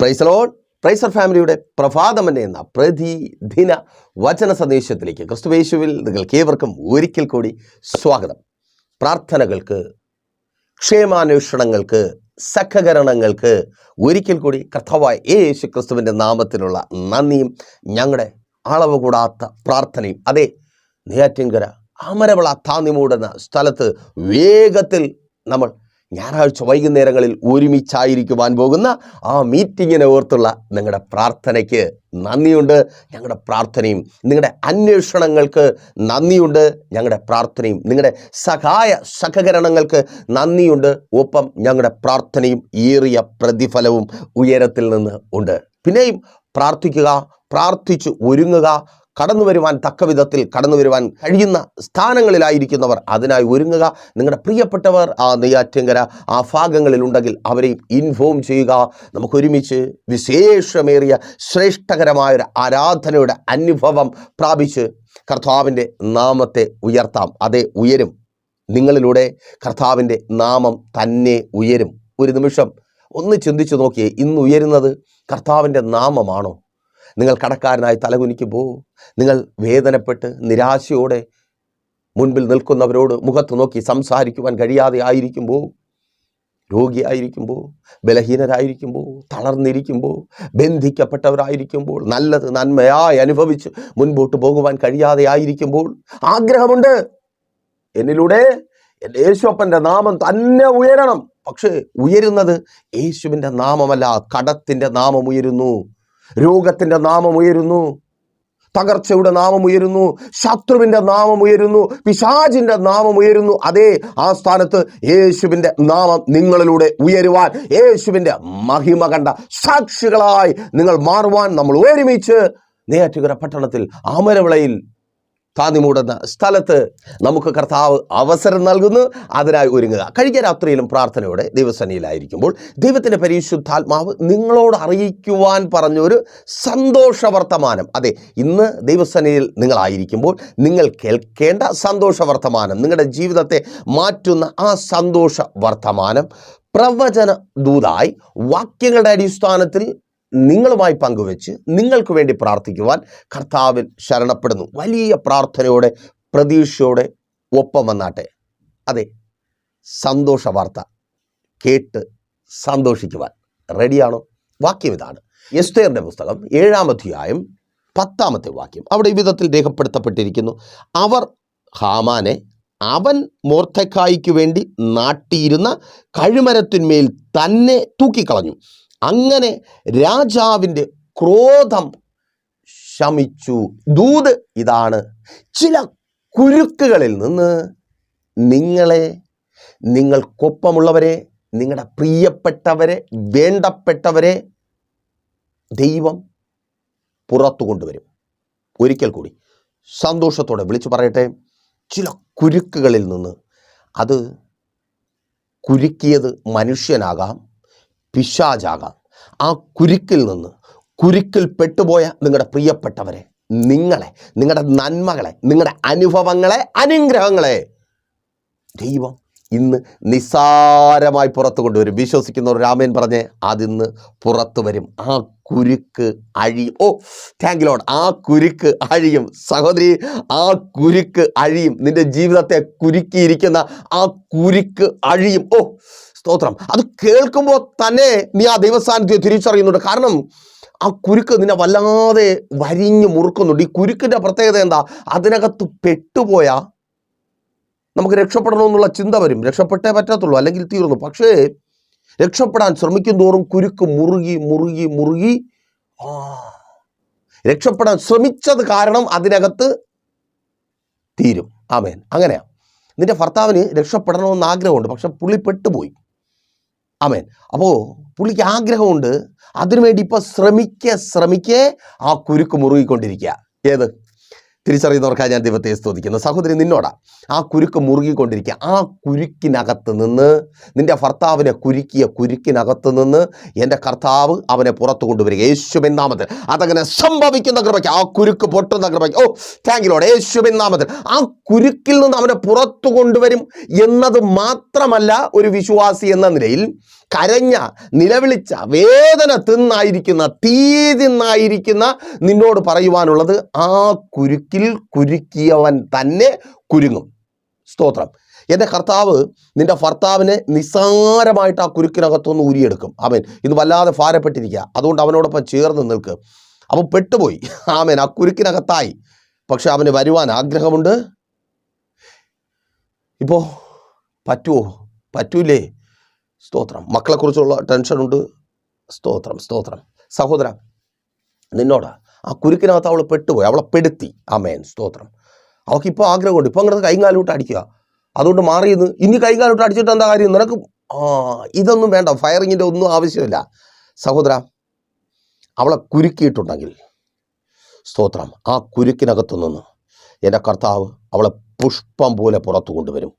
പ്രൈസലോൺ പ്രൈസർ ഫാമിലിയുടെ പ്രഭാതമന്നെ എന്ന പ്രതിദിന വചന സന്ദേശത്തിലേക്ക് ക്രിസ്തുവേശുവിൽ നിങ്ങൾക്ക് ഏവർക്കും ഒരിക്കൽ കൂടി സ്വാഗതം. പ്രാർത്ഥനകൾക്ക് ക്ഷേമാന്വേഷണങ്ങൾക്ക് സഹകരണങ്ങൾക്ക് ഒരിക്കൽ കൂടി കർത്താവായ യേശു ക്രിസ്തുവിന്റെ നാമത്തിലുള്ള നന്ദിയും ഞങ്ങളുടെ അളവ് കൂടാത്ത പ്രാർത്ഥനയും. അതെ നെയ്യാറ്റിൻകര അമരവള താന്നിമൂടുന്ന സ്ഥലത്ത് വേഗത്തിൽ നമ്മൾ ഞായറാഴ്ച വൈകുന്നേരങ്ങളിൽ ഒരുമിച്ചായിരിക്കുവാൻ പോകുന്ന ആ മീറ്റിങ്ങിനെ ഓർത്തുള്ള നിങ്ങളുടെ പ്രാർത്ഥനയ്ക്ക് നന്ദിയുണ്ട്. ഞങ്ങളുടെ പ്രാർത്ഥനയും നിങ്ങളുടെ അന്വേഷണങ്ങൾക്ക് നന്ദിയുണ്ട്. ഞങ്ങളുടെ പ്രാർത്ഥനയും നിങ്ങളുടെ സഹായ സഹകരണങ്ങൾക്ക് നന്ദിയുണ്ട്. ഒപ്പം ഞങ്ങളുടെ പ്രാർത്ഥനയും ഏറിയ പ്രതിഫലവും ഉയരത്തിൽ നിന്ന് ഉണ്ട്. പിന്നെയും പ്രാർത്ഥിക്കുക പ്രാർത്ഥിച്ച് ഒരുങ്ങുക കടന്നു വരുവാൻ തക്ക വിധത്തിൽ കടന്നു വരുവാൻ കഴിയുന്ന സ്ഥാനങ്ങളിലായിരിക്കുന്നവർ അതിനായി ഒരുങ്ങുക. നിങ്ങളുടെ പ്രിയപ്പെട്ടവർ ആ നെയ്യാറ്റിങ്കര ആ ഭാഗങ്ങളിൽ ഉണ്ടെങ്കിൽ അവരെയും ഇൻഫോം ചെയ്യുക. നമുക്കൊരുമിച്ച് വിശേഷമേറിയ ശ്രേഷ്ഠകരമായ ഒരു ആരാധനയുടെ അനുഭവം പ്രാപിച്ച് കർത്താവിന്റെ നാമത്തെ ഉയർത്താം. അതേ ഉയരും. നിങ്ങളിലൂടെ കർത്താവിന്റെ നാമം തന്നെ ഉയരും. ഒരു നിമിഷം ഒന്ന് ചിന്തിച്ചു നോക്കിയേ ഇന്ന് ഉയരുന്നത് കർത്താവിന്റെ നാമമാണോ? നിങ്ങൾ കടക്കാരനായി തലകുനിക്കുമ്പോൾ നിങ്ങൾ വേദനപ്പെട്ട് നിരാശയോടെ മുൻപിൽ നിൽക്കുന്നവരോട് മുഖത്ത് നോക്കി സംസാരിക്കുവാൻ കഴിയാതെ ആയിരിക്കുമ്പോൾ രോഗിയായിരിക്കുമ്പോൾ ബലഹീനരായിരിക്കുമ്പോൾ തളർന്നിരിക്കുമ്പോൾ ബന്ധിക്കപ്പെട്ടവരായിരിക്കുമ്പോൾ നല്ലത് നന്മയായി അനുഭവിച്ച് മുൻപോട്ട് പോകുവാൻ കഴിയാതെ ആയിരിക്കുമ്പോൾ ആഗ്രഹമുണ്ട്. എന്നിലൂടെ എന്റെ യേശുപ്പന്റെ നാമം തന്നെ ഉയരണം. പക്ഷേ ഉയരുന്നത് യേശുവിന്റെ നാമമല്ല കടത്തിന്റെ നാമം ഉയരുന്നു. രോഗത്തിന്റെ നാമം ഉയരുന്നു. തകർച്ചയുടെ നാമം ഉയരുന്നു. ശത്രുവിന്റെ നാമം ഉയരുന്നു. പിശാചിന്റെ നാമം ഉയരുന്നു. അതേ ആ സ്ഥാനത്ത് യേശുവിന്റെ നാമം നിങ്ങളിലൂടെ ഉയരുവാൻ യേശുവിന്റെ മഹിമ കണ്ട സാക്ഷികളായി നിങ്ങൾ മാറുവാൻ നമ്മൾ ഒരുമിച്ച്. നെയ്യാറ്റുകര പട്ടണത്തിൽ ആമരവിളയിൽ താന്നിമൂടുന്ന സ്ഥലത്ത് നമുക്ക് കർത്താവ് അവസരം നൽകുന്നു അതിനായി ഒരുങ്ങുക. കഴിഞ്ഞ രാത്രിയിലും പ്രാർത്ഥനയോടെ ദൈവസന്നിയിലായിരിക്കുമ്പോൾ ദൈവത്തിന്റെ പരിശുദ്ധാത്മാവ് നിങ്ങളോട് അറിയിക്കുവാൻ പറഞ്ഞൊരു സന്തോഷ വർത്തമാനം അതെ ഇന്ന് ദൈവസന്നിധിയിൽ നിങ്ങളായിരിക്കുമ്പോൾ നിങ്ങൾ കേൾക്കേണ്ട സന്തോഷ വർത്തമാനം നിങ്ങളുടെ ജീവിതത്തെ മാറ്റുന്ന ആ സന്തോഷ വർത്തമാനം പ്രവചന ദൂതായി വാക്യങ്ങളുടെ അടിസ്ഥാനത്തിൽ നിങ്ങളുമായി പങ്കുവെച്ച് നിങ്ങൾക്ക് വേണ്ടി പ്രാർത്ഥിക്കുവാൻ കർത്താവിൽ ശരണപ്പെടുന്നു. വലിയ പ്രാർത്ഥനയോടെ പ്രതീക്ഷയോടെ ഒപ്പം വന്നാട്ടെ. അതെ സന്തോഷ വാർത്ത കേട്ട് സന്തോഷിക്കുവാൻ. റെഡിയാണോ? വാക്യം ഇതാണ്. എസ്തേറിന്റെ പുസ്തകം ഏഴാമധ്യായം പത്താമത്തെ വാക്യം. അവിടെ വിധത്തിൽ രേഖപ്പെടുത്തപ്പെട്ടിരിക്കുന്നു അവർ ഹാമാനെ അവൻ മോർത്തക്കായിക്ക് വേണ്ടി നാട്ടിയിരുന്ന കഴുമരത്തിന്മേൽ തന്നെ തൂക്കിക്കളഞ്ഞു. അങ്ങനെ രാജാവിന്റെ ക്രോധം ശമിച്ചു. ദൂത് ഇതാണ്. ചില കുരുക്കുകളിൽ നിന്ന് നിങ്ങളെ നിങ്ങൾക്കൊപ്പമുള്ളവരെ നിങ്ങളുടെ പ്രിയപ്പെട്ടവരെ വേണ്ടപ്പെട്ടവരെ ദൈവം പുറത്തു കൊണ്ടുവരും. ഒരിക്കൽ കൂടി സന്തോഷത്തോടെ വിളിച്ചു പറയട്ടെ. ചില കുരുക്കുകളിൽ നിന്ന് അത് കുരുക്കിയത് മനുഷ്യനാകാം. പിശാചാകാം. ആ കുരുക്കിൽ നിന്ന് കുരുക്കിൽ പെട്ടുപോയ നിങ്ങളുടെ പ്രിയപ്പെട്ടവരെ നിങ്ങളെ നിങ്ങളുടെ നന്മകളെ നിങ്ങളുടെ അനുഭവങ്ങളെ അനുഗ്രഹങ്ങളെ ദൈവം ഇന്ന് നിസ്സാരമായി പുറത്തു കൊണ്ടുവരും. വിശ്വസിക്കുന്നവർ രാമൻ പറഞ്ഞ് അതിന്ന് പുറത്തു വരും. ആ കുരുക്ക് അഴിയും. ഓ താങ്ക് ലോഡ് ആ കുരുക്ക് അഴിയും. സഹോദരി ആ കുരുക്ക് അഴിയും. നിന്റെ ജീവിതത്തെ കുരുക്കിയിരിക്കുന്ന ആ കുരുക്ക് അഴിയും. ഓ സ്തോത്രം. അത് കേൾക്കുമ്പോൾ തന്നെ നീ ആ ദൈവസാന്നിധ്യം തിരിച്ചറിയുന്നുണ്ട്. കാരണം ആ കുരുക്ക് നിന്നെ വല്ലാതെ വരിഞ്ഞു മുറുക്കുന്നുണ്ട്. ഈ കുരുക്കിന്റെ പ്രത്യേകത എന്താ? അതിനകത്ത് പെട്ടുപോയ നമുക്ക് രക്ഷപ്പെടണമെന്നുള്ള ചിന്ത വരും. രക്ഷപ്പെട്ടേ പറ്റത്തുള്ളൂ അല്ലെങ്കിൽ തീർന്നു. പക്ഷേ രക്ഷപ്പെടാൻ ശ്രമിക്കും തോറും കുരുക്ക് മുറുകി മുറുകി മുറുകി ആ. രക്ഷപ്പെടാൻ ശ്രമിച്ചത് കാരണം അതിനകത്ത് തീരും. ആമേൻ. അങ്ങനെയാ. നിന്റെ ഭർത്താവിന് രക്ഷപ്പെടണമെന്ന് ആഗ്രഹമുണ്ട് പക്ഷെ പുള്ളി പെട്ടുപോയി. ആമേൻ. അപ്പോൾ പുള്ളിക്ക് ആഗ്രഹമുണ്ട്. അതിനുവേണ്ടി ഇപ്പോൾ ശ്രമിക്കെ ശ്രമിക്കെ ആ കുരുക്ക് മുറുകിക്കൊണ്ടിരിക്കുക. ഏത്? തിരിച്ചറിയുന്നവർക്കായി ഞാൻ ദൈവത്തെ സ്തുതിക്കുന്നു. സഹോദരി നിന്നോടാ. ആ കുരുക്ക് മുറുകിക്കൊണ്ടിരിക്കുക. ആ കുരുക്കിനകത്ത് നിന്ന് നിന്റെ ഭർത്താവിനെ കുരുക്കിയ കുരുക്കിനകത്ത് നിന്ന് എന്റെ കർത്താവ് അവനെ പുറത്തു കൊണ്ടുവരിക. യേശുബിൻ നാമത്തിൽ. അതങ്ങനെ സംഭവിക്കുന്ന കൃപയ്ക്ക് ആ കുരുക്ക് പൊട്ടുന്ന കൃപയ്ക്ക്. ഓ താങ്കിലോട് യേശുബിൻ നാമത്തിൽ. ആ കുരുക്കിൽ നിന്ന് അവനെ പുറത്തു കൊണ്ടുവരും എന്നത് മാത്രമല്ല ഒരു വിശ്വാസി എന്ന നിലയിൽ കരഞ്ഞ നിലവിളിച്ച വേദന തിന്നായിരിക്കുന്ന തീ തിന്നായിരിക്കുന്ന നിന്നോട് പറയുവാനുള്ളത് ആ കുരുക്കിൽ കുരുക്കിയവൻ തന്നെ കുരുങ്ങും. സ്തോത്രം. എന്റെ കർത്താവ് നിന്റെ ഭർത്താവിനെ നിസ്സാരമായിട്ട് ആ കുരുക്കിനകത്തുനിന്ന് ഊരിയെടുക്കും. അവൻ ഇന്ന് വല്ലാതെ ഭാരപ്പെട്ടിരിക്കുക. അതുകൊണ്ട് അവനോടൊപ്പം ചേർന്ന് നിൽക്ക്. അവൻ പെട്ടുപോയി. ആമേൻ. ആ കുരുക്കിനകത്തായി. പക്ഷെ അവന് വരുവാൻ ആഗ്രഹമുണ്ട്. ഇപ്പോൾ പറ്റുമോ പറ്റൂലേ? സ്തോത്രം. മക്കളെക്കുറിച്ചുള്ള ടെൻഷനുണ്ട്. സ്തോത്രം സ്തോത്രം. സഹോദര നിന്നോട്. ആ കുരുക്കിനകത്ത് അവൾ പെട്ടുപോയി. അവളെ പെടുത്തി. ആമേൻ. സ്തോത്രം. അവൾക്ക് ഇപ്പോൾ ആഗ്രഹമുണ്ട്. ഇപ്പോൾ അങ്ങനത്തെ കൈകാലോട്ട് അടിക്കുക. അതുകൊണ്ട് മാറിയെന്ന് ഇനി കൈകാലോട്ട് അടിച്ചിട്ട് എന്താ കാര്യം? നിനക്ക് ആ ഇതൊന്നും വേണ്ട. ഫയറിങ്ങിന്റെ ഒന്നും ആവശ്യമില്ല. സഹോദര അവളെ കുരുക്കിയിട്ടുണ്ടെങ്കിൽ സ്തോത്രം ആ കുരുക്കിനകത്തു നിന്ന് എന്റെ കർത്താവ് അവളെ പുഷ്പം പോലെ പുറത്തു കൊണ്ടുവരും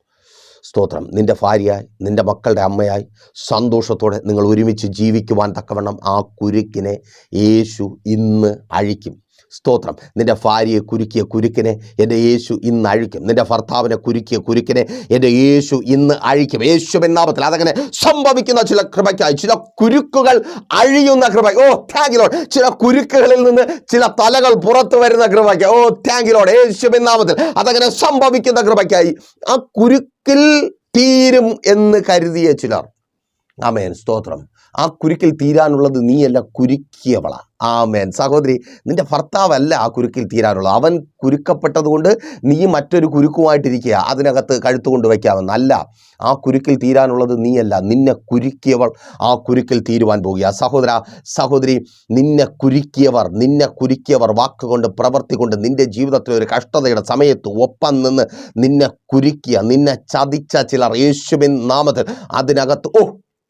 സ്തോത്രം. നിന്റെ ഭാര്യയായി നിന്റെ മക്കളുടെ അമ്മയായി സന്തോഷത്തോടെ നിങ്ങൾ ഒരുമിച്ച് ജീവിക്കുവാൻ തക്കവണ്ണം ആ കുരുക്കിനെ യേശു ഇന്ന് അഴിക്കും. സ്തോത്രം. നിന്റെ ഭാര്യയെ കുരുക്കിയ കുരുക്കിനെ എന്റെ യേശു ഇന്ന് അഴിക്കും. നിന്റെ ഭർത്താവിനെ കുരുക്കിയ കുരുക്കിനെ എന്റെ യേശു ഇന്ന് അഴിക്കും. യേശു എന്നാപത്തിൽ അതങ്ങനെ സംഭവിക്കുന്ന ചില കൃപയ്ക്കായി. ചില കുരുക്കുകൾ അഴിയുന്ന കൃപ. ഓ താങ്കിലോട് ചില കുരുക്കുകളിൽ നിന്ന് ചില തലകൾ പുറത്തു വരുന്ന കൃപയ്ക്ക്. ഓ താങ്കിലോട് യേശു എന്നാപത്തിൽ അതങ്ങനെ സംഭവിക്കുന്ന കൃപയ്ക്കായി. ആ കുരുക്കിൽ തീരും എന്ന് കരുതിയ ചിലർ. ആമേൻ. സ്തോത്രം. ആ കുരുക്കിൽ തീരാനുള്ളത് നീയല്ല കുരുക്കിയവള. ആമേൻ. സഹോദരി നിന്റെ ഭർത്താവല്ല ആ കുരുക്കിൽ തീരാനുള്ളത്. അവൻ കുരുക്കപ്പെട്ടതുകൊണ്ട് നീ മറ്റൊരു കുരുക്കുമായിട്ടിരിക്കുക അതിനകത്ത് കഴുത്ത് കൊണ്ട് വയ്ക്കാമെന്ന്. അല്ല ആ കുരുക്കിൽ തീരാനുള്ളത് നീയല്ല. നിന്നെ കുരുക്കിയവൾ ആ കുരുക്കിൽ തീരുവാൻ പോകുക സഹോദര സഹോദരി നിന്നെ കുരുക്കിയവർ നിന്നെ കുരുക്കിയവർ വാക്കുകൊണ്ട് പ്രവർത്തി കൊണ്ട് നിന്റെ ജീവിതത്തിലെ ഒരു കഷ്ടതയുടെ സമയത്ത് ഒപ്പം നിന്ന് നിന്നെ കുരുക്കിയ നിന്നെ ചതിച്ച ചിലർ യേശുവിൻ നാമത്തിൽ അതിനകത്ത് ഓ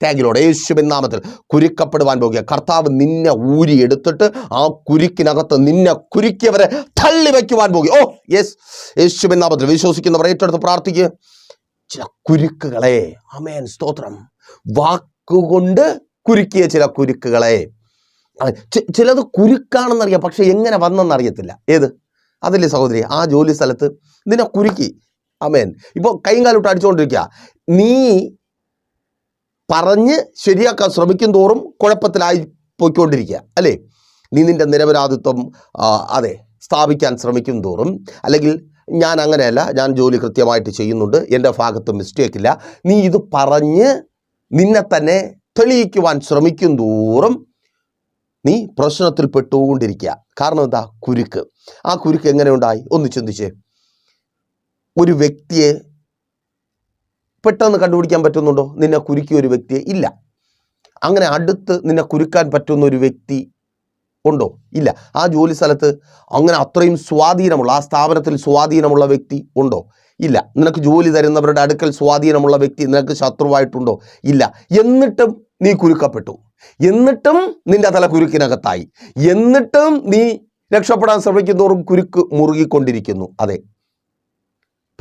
ടാഗിലോട് യേശുവിൻ നാമത്തിൽ കുരുക്കപ്പെടുവാൻ പോകുക. കർത്താവ് നിന്നെ ഊരി എടുത്തിട്ട് ആ കുരുക്കിനകത്ത് നിന്നെ കുരുക്കിയവരെ തള്ളി വയ്ക്കുവാൻ പോകുക. Oh yes. യേശുവിൻ നാമത്തിൽ വിശ്വസിക്കുന്നവർ ഏറ്റെടുത്ത് പ്രാർത്ഥിക്കുക. ചില കുരുക്കുകളെ അമേൻ സ്തോത്രം. വാക്കുകൊണ്ട് കുരുക്കിയ ചില കുരുക്കുകളെ. ചിലത് കുരുക്കാണെന്നറിയാം പക്ഷെ എങ്ങനെ വന്നെന്നറിയത്തില്ല. ഏത്? അതല്ലേ സഹോദരി ആ ജോലി സ്ഥലത്ത് നിന്നെ കുരുക്കി. അമേൻ ഇപ്പോൾ കൈയും അടിച്ചുകൊണ്ടിരിക്കുക. നീ പറഞ്ഞ് ശരിയാക്കാൻ ശ്രമിക്കും തോറും കുഴപ്പത്തിലായി പോയിക്കൊണ്ടിരിക്കുക അല്ലേ? നീ നിന്റെ നിരപരാധിത്വം അതെ സ്ഥാപിക്കാൻ ശ്രമിക്കും തോറും അല്ലെങ്കിൽ ഞാൻ അങ്ങനെയല്ല ഞാൻ ജോലി കൃത്യമായിട്ട് ചെയ്യുന്നുണ്ട് എന്റെ ഭാഗത്ത് മിസ്റ്റേക്ക് ഇല്ല നീ ഇത് പറഞ്ഞ് നിന്നെ തന്നെ തെളിയിക്കുവാൻ ശ്രമിക്കും തോറും നീ പ്രശ്നത്തിൽ പെട്ടുകൊണ്ടിരിക്കുക. കാരണം എന്താ? കുരുക്ക്. ആ കുരുക്ക് എങ്ങനെ ഉണ്ടായി? ഒന്ന് ചിന്തിച്ചേ. ഒരു വ്യക്തിയെ പെട്ടെന്ന് കണ്ടുപിടിക്കാൻ പറ്റുന്നുണ്ടോ? നിന്നെ കുരുക്കിയ ഒരു വ്യക്തിയെ ഇല്ല. അങ്ങനെ അടുത്ത് നിന്നെ കുരുക്കാൻ പറ്റുന്ന ഒരു വ്യക്തി ഉണ്ടോ? ഇല്ല. ആ ജോലി സ്ഥലത്ത് അങ്ങനെ അത്രയും സ്വാധീനമുള്ള ആ സ്ഥാപനത്തിൽ സ്വാധീനമുള്ള വ്യക്തി ഉണ്ടോ? ഇല്ല. നിനക്ക് ജോലി തരുന്നവരുടെ അടുക്കൽ സ്വാധീനമുള്ള വ്യക്തി നിനക്ക് ശത്രുവായിട്ടുണ്ടോ? ഇല്ല. എന്നിട്ടും നീ കുരുക്കപ്പെട്ടു. എന്നിട്ടും നിന്റെ തല കുരുക്കിനകത്തായി. എന്നിട്ടും നീ രക്ഷപ്പെടാൻ ശ്രമിക്കുന്നതോറും കുരുക്ക് മുറുകിക്കൊണ്ടിരിക്കുന്നു. അതെ.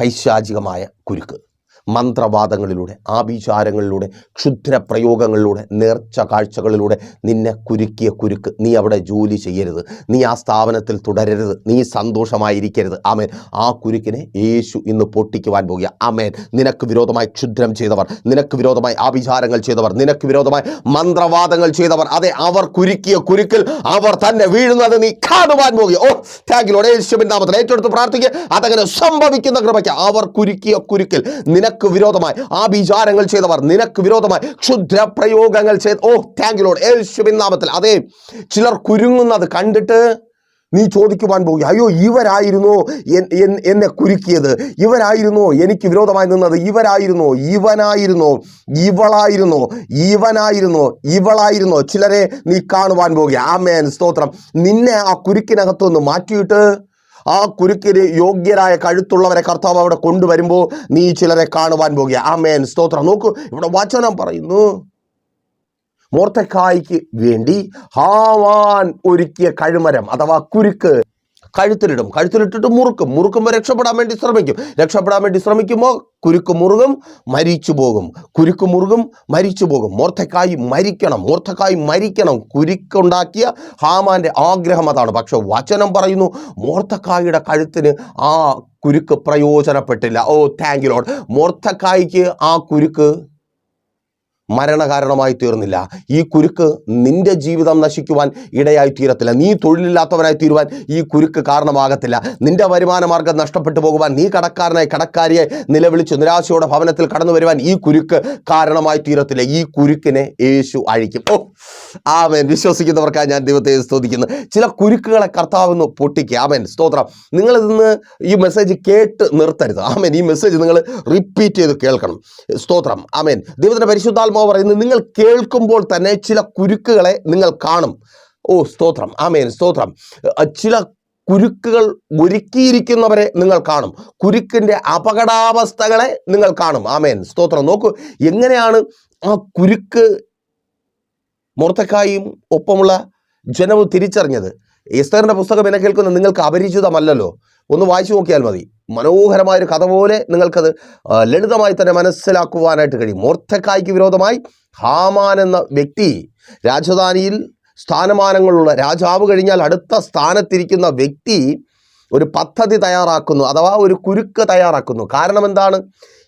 പൈശാചികമായ കുരുക്ക്. മന്ത്രവാദങ്ങളിലൂടെ ആഭിചാരങ്ങളിലൂടെ ക്ഷുദ്ര പ്രയോഗങ്ങളിലൂടെ നേർച്ച കാഴ്ചകളിലൂടെ നിന്നെ കുരുക്കിയ കുരുക്ക് നീ അവിടെ ജോലി ചെയ്യരുത്. നീ ആ സ്ഥാപനത്തിൽ തുടരരുത്. നീ സന്തോഷമായിരിക്കരുത്. ആമേൻ. ആ കുരുക്കിനെ യേശു ഇന്ന് പൊട്ടിക്കുവാൻ പോകുക. ആമേൻ. നിനക്ക് വിരോധമായി ക്ഷുദ്രം ചെയ്തവർ നിനക്ക് വിരോധമായി ആഭിചാരങ്ങൾ ചെയ്തവർ നിനക്ക് വിരോധമായി മന്ത്രവാദങ്ങൾ ചെയ്തവർ അതെ അവർ കുരുക്കിയ കുരുക്കിൽ അവർ തന്നെ വീഴുന്നത് നീ കാണുവാൻ പോകുക. ഓ താങ്കിലോടെ യേശുവിൻ നാമത്തിൽ ഏറ്റെടുത്ത് പ്രാർത്ഥിക്കുക. അതങ്ങനെ സംഭവിക്കുന്ന കൃപയ്ക്ക് അവർ കുരുക്കിയ കുരുക്കിൽ നിനക്ക് വിരോധമായി. ആ വിചാരങ്ങൾ ചെയ്തവർ നിനക്ക് വിരോധമായി. ക്ഷുദ്ര പ്രയോഗങ്ങൾ ചെയ്ത് ഓ താങ്ക് യു യേശുവിൻ നാമത്തിൽ. അതെ ചിലർ കുരുങ്ങുന്നത് കണ്ടിട്ട് നീ ചോദിക്കുവാൻ പോകുക അയ്യോ ഇവരായിരുന്നോ എന്നെ കുരുക്കിയത്. ഇവരായിരുന്നു എനിക്ക് വിരോധമായി നിന്നത്. ഇവരായിരുന്നു ഇവനായിരുന്നു ഇവളായിരുന്നു ഇവനായിരുന്നു ഇവളായിരുന്നു. ചിലരെ നീ കാണുവാൻ പോകുക ആ മേൻ സ്തോത്രം. നിന്നെ ആ കുരുക്കിനകത്തുനിന്ന് മാറ്റിയിട്ട് ആ കുരുക്കിന് യോഗ്യരായ കഴുത്തുള്ളവരെ കർത്താവ് അവിടെ കൊണ്ടുവരുമ്പോൾ നീ ചിലരെ കാണുവാൻ പോകുക. ആ മേൻ സ്തോത്രം. നോക്കൂ ഇവിടെ വചനം പറയുന്നു. മോർത്തക്കായ്ക്ക് വേണ്ടി ഹാവാൻ ഒരുക്കിയ കഴുമരം അഥവാ കുരുക്ക് കഴുത്തിലിടും. കഴുത്തിലിട്ടിട്ട് മുറുക്കും. മുറുക്കുമ്പോൾ രക്ഷപ്പെടാൻ വേണ്ടി ശ്രമിക്കും. രക്ഷപ്പെടാൻ വേണ്ടി ശ്രമിക്കുമ്പോൾ കുരുക്ക് മുറുകും മരിച്ചു പോകും. കുരുക്ക് മുറുകും മരിച്ചു പോകും. മോർത്തക്കായി മരിക്കണം. മോർത്തക്കായി മരിക്കണം. കുരുക്കുണ്ടാക്കിയ ഹാമാന്റെ ആഗ്രഹം അതാണ്. പക്ഷെ വചനം പറയുന്നു മോർത്തക്കായുടെ കഴുത്തിന് ആ കുരുക്ക് പ്രയോജനപ്പെട്ടില്ല. ഓ താങ്ക് യു ലോഡ് മോർത്തക്കായ്ക്ക് ആ കുരുക്ക് മരണകാരണമായി തീർന്നില്ല. ഈ കുരുക്ക് നിന്റെ ജീവിതം നശിക്കുവാൻ ഇടയായി തീരത്തില്ല. നീ തൊഴിലില്ലാത്തവനായി തീരുവാൻ ഈ കുരുക്ക് കാരണമാകത്തില്ല. നിന്റെ വരുമാന മാർഗം നഷ്ടപ്പെട്ടു പോകുവാൻ നീ കടക്കാരനായി കടക്കാരിയെ നിലവിളിച്ച് നിരാശയോടെ ഭവനത്തിൽ കടന്നു വരുവാൻ ഈ കുരുക്ക് കാരണമായി തീരത്തില്ല. ഈ കുരുക്കിനെ യേശു അഴിക്കും. ഓ ആമേൻ. വിശ്വസിക്കുന്നവർക്കാണ് ഞാൻ ദൈവത്തെ സ്തുതിക്കുന്നു. ചില കുരുക്കുകളെ കർത്താവെന്ന് പൊട്ടിക്കുക. ആമേൻ. സ്തോത്രം. നിങ്ങൾ ഇന്ന് ഈ മെസ്സേജ് കേട്ട് നിർത്തരുത്. ആമേൻ. ഈ മെസ്സേജ് നിങ്ങൾ റിപ്പീറ്റ് ചെയ്ത് കേൾക്കണം. സ്തോത്രം. ആമേൻ. ദൈവത്തിന്റെ ദൈവത്തിന്റെ പരിശുദ്ധാത്മാവ് പറയുന്നത് നിങ്ങൾ കേൾക്കുമ്പോൾ തന്നെ ചില കുരുക്കുകളെ നിങ്ങൾ കാണും. ഓ സ്തോത്രം. ആമേൻ. സ്തോത്രം. ചില കുരുക്കുകൾ ഒരുക്കിയിരിക്കുന്നവരെ നിങ്ങൾ കാണും. കുരുക്കിന്റെ അപകടാവസ്ഥകളെ നിങ്ങൾ കാണും. ആമേൻ. സ്തോത്രം. നോക്കൂ എങ്ങനെയാണ് ആ കുരുക്ക് മുറത്തക്കായും ഒപ്പമുള്ള ജനവും തിരിച്ചറിഞ്ഞത്? എസ്തറിന്റെ പുസ്തകം എന്നെ കേൾക്കുന്ന നിങ്ങൾക്ക് അപരിചിതമല്ലല്ലോ. ഒന്ന് വായിച്ചു നോക്കിയാൽ മതി. മനോഹരമായൊരു കഥ പോലെ നിങ്ങൾക്കത് ലളിതമായി തന്നെ മനസ്സിലാക്കുവാനായിട്ട് കഴിയും. മോർത്തക്കായ്ക്ക് വിരോധമായി ഹാമാൻ എന്ന വ്യക്തി രാജധാനിയിൽ സ്ഥാനമാനങ്ങളുള്ള രാജാവ് കഴിഞ്ഞാൽ അടുത്ത സ്ഥാനത്തിരിക്കുന്ന വ്യക്തി ഒരു പദ്ധതി തയ്യാറാക്കുന്നു അഥവാ ഒരു കുരുക്ക് തയ്യാറാക്കുന്നു. കാരണം എന്താണ്?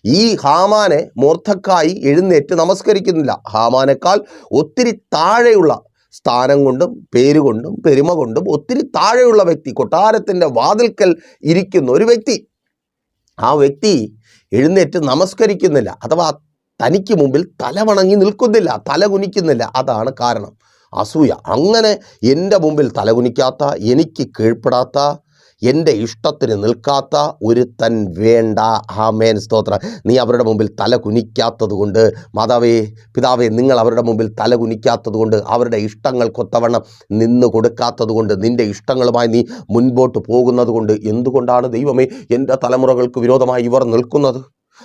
ഈ ഹാമാനെ മോർത്തക്കായി എഴുന്നേറ്റ് നമസ്കരിക്കുന്നില്ല. ഹാമാനേക്കാൾ ഒത്തിരി താഴെയുള്ള സ്ഥാനം കൊണ്ടും പേര് കൊണ്ടും പെരുമ കൊണ്ടും ഒത്തിരി താഴെയുള്ള വ്യക്തി കൊട്ടാരത്തിന്റെ വാതിൽക്കൽ ഇരിക്കുന്ന ഒരു വ്യക്തി. ആ വ്യക്തി എഴുന്നേറ്റ് നമസ്കരിക്കുന്നില്ല അഥവാ തനിക്ക് മുമ്പിൽ തല വണങ്ങി നിൽക്കുന്നില്ല തല കുനിക്കുന്നില്ല. അതാണ് കാരണം. അസൂയ. അങ്ങനെ എന്റെ മുമ്പിൽ തലകുനിക്കാത്ത എനിക്ക് കീഴ്പ്പെടാത്ത എന്റെ ഇഷ്ടത്തിന് നിൽക്കാത്ത ഒരുത്തൻ വേണ്ട. ആമേൻ. സ്തോത്ര. നീ അവരുടെ മുമ്പിൽ തല കുനിക്കാത്തത് കൊണ്ട് മാതാവേ പിതാവേ നിങ്ങൾ അവരുടെ മുമ്പിൽ തല കുനിക്കാത്തത് കൊണ്ട് അവരുടെ ഇഷ്ടങ്ങൾക്കൊത്തവണ്ണം നിന്ന് കൊടുക്കാത്തത് കൊണ്ട് നിന്റെ ഇഷ്ടങ്ങളുമായി നീ മുൻപോട്ട് പോകുന്നത് കൊണ്ട് എന്തുകൊണ്ടാണ് ദൈവമേ എന്റെ തലമുറകൾക്ക് വിരോധമായി ഇവർ നിൽക്കുന്നത്?